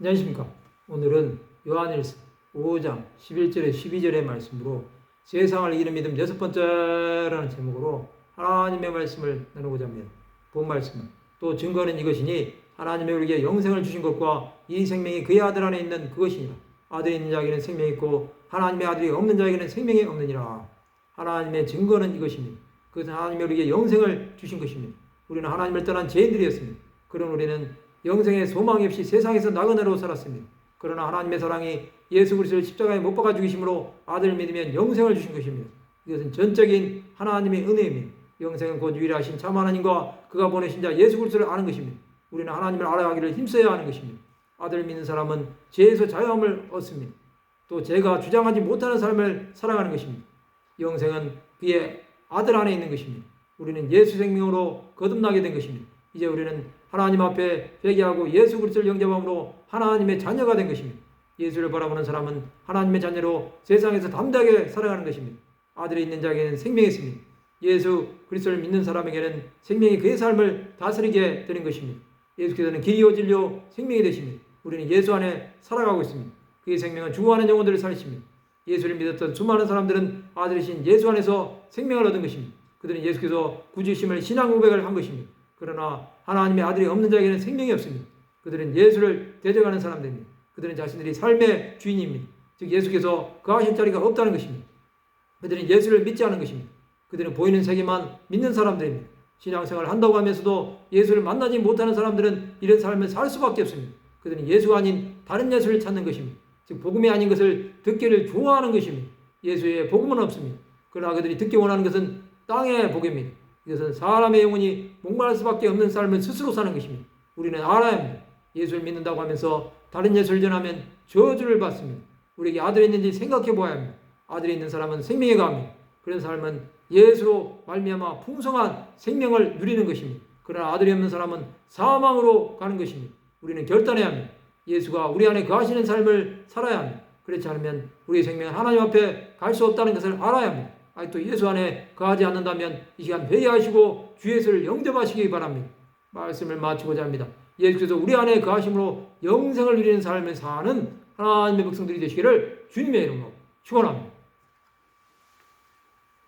안녕하십니까. 오늘은 요한일서 5장 11절에 12절의 말씀으로 세상을 이기는 믿음 여섯 번째라는 제목으로 하나님의 말씀을 나누고자 합니다. 본 말씀은 또 증거는 이것이니 하나님의 우리에게 영생을 주신 것과 이 생명이 그의 아들 안에 있는 그것이니라. 아들이 있는 자에게는 생명이 있고 하나님의 아들이 없는 자에게는 생명이 없느니라. 하나님의 증거는 이것입니다. 그것은 하나님의 우리에게 영생을 주신 것입니다. 우리는 하나님을 떠난 죄인들이었습니다. 그런 우리는 영생의 소망이 없이 세상에서 나그네로 살았습니다. 그러나 하나님의 사랑이 예수 그리스도를 십자가에 못 박아 죽이심으로 아들을 믿으면 영생을 주신 것입니다. 이것은 전적인 하나님의 은혜입니다. 영생은 곧 유일하신 참 하나님과 그가 보내신 자 예수 그리스도를 아는 것입니다. 우리는 하나님을 알아가기를 힘써야 하는 것입니다. 아들을 믿는 사람은 죄에서 자유함을 얻습니다. 또 죄가 주장하지 못하는 삶을 살아가는 것입니다. 영생은 그의 아들 안에 있는 것입니다. 우리는 예수 생명으로 거듭나게 된 것입니다. 이제 우리는 하나님 앞에 회개하고 예수 그리스도를 영접함으로 하나님의 자녀가 된 것입니다. 예수를 바라보는 사람은 하나님의 자녀로 세상에서 담대하게 살아가는 것입니다. 아들이 있는 자에게는 생명이 있습니다. 예수 그리스도를 믿는 사람에게는 생명이 그의 삶을 다스리게 되는 것입니다. 예수께서는 길이요 진료 생명이 되십니다. 우리는 예수 안에 살아가고 있습니다. 그의 생명은 죽어가는 영혼들을 살리십니다. 예수를 믿었던 수많은 사람들은 아들이신 예수 안에서 생명을 얻은 것입니다. 그들은 예수께서 구주심을 신앙 고백을 한 것입니다. 그러나 하나님의 아들이 없는 자에게는 생명이 없습니다. 그들은 예수를 대적하는 사람들입니다. 그들은 자신들이 삶의 주인입니다. 즉 예수께서 거하실 자리가 없다는 것입니다. 그들은 예수를 믿지 않은 것입니다. 그들은 보이는 세계만 믿는 사람들입니다. 신앙생활을 한다고 하면서도 예수를 만나지 못하는 사람들은 이런 삶을 살 수밖에 없습니다. 그들은 예수가 아닌 다른 예수를 찾는 것입니다. 즉 복음이 아닌 것을 듣기를 좋아하는 것입니다. 예수의 복음은 없습니다. 그러나 그들이 듣기 원하는 것은 땅의 복입니다. 이것은 사람의 영혼이 목마를 수밖에 없는 삶을 스스로 사는 것입니다. 우리는 알아야 합니다. 예수를 믿는다고 하면서 다른 예수를 전하면 저주를 받습니다. 우리에게 아들이 있는지 생각해 보아야 합니다. 아들이 있는 사람은 생명에 가합니다. 그런 삶은 예수로 말미암아 풍성한 생명을 누리는 것입니다. 그러나 아들이 없는 사람은 사망으로 가는 것입니다. 우리는 결단해야 합니다. 예수가 우리 안에 거하시는 삶을 살아야 합니다. 그렇지 않으면 우리의 생명은 하나님 앞에 갈 수 없다는 것을 알아야 합니다. 아직도 예수 안에 거하지 않는다면 이 시간 회개하시고 주 예수를 영접하시기 바랍니다. 말씀을 마치고자 합니다. 예수께서 우리 안에 거하심으로 영생을 누리는 삶을 사는 하나님의 백성들이 되시기를 주님의 이름으로 축원합니다.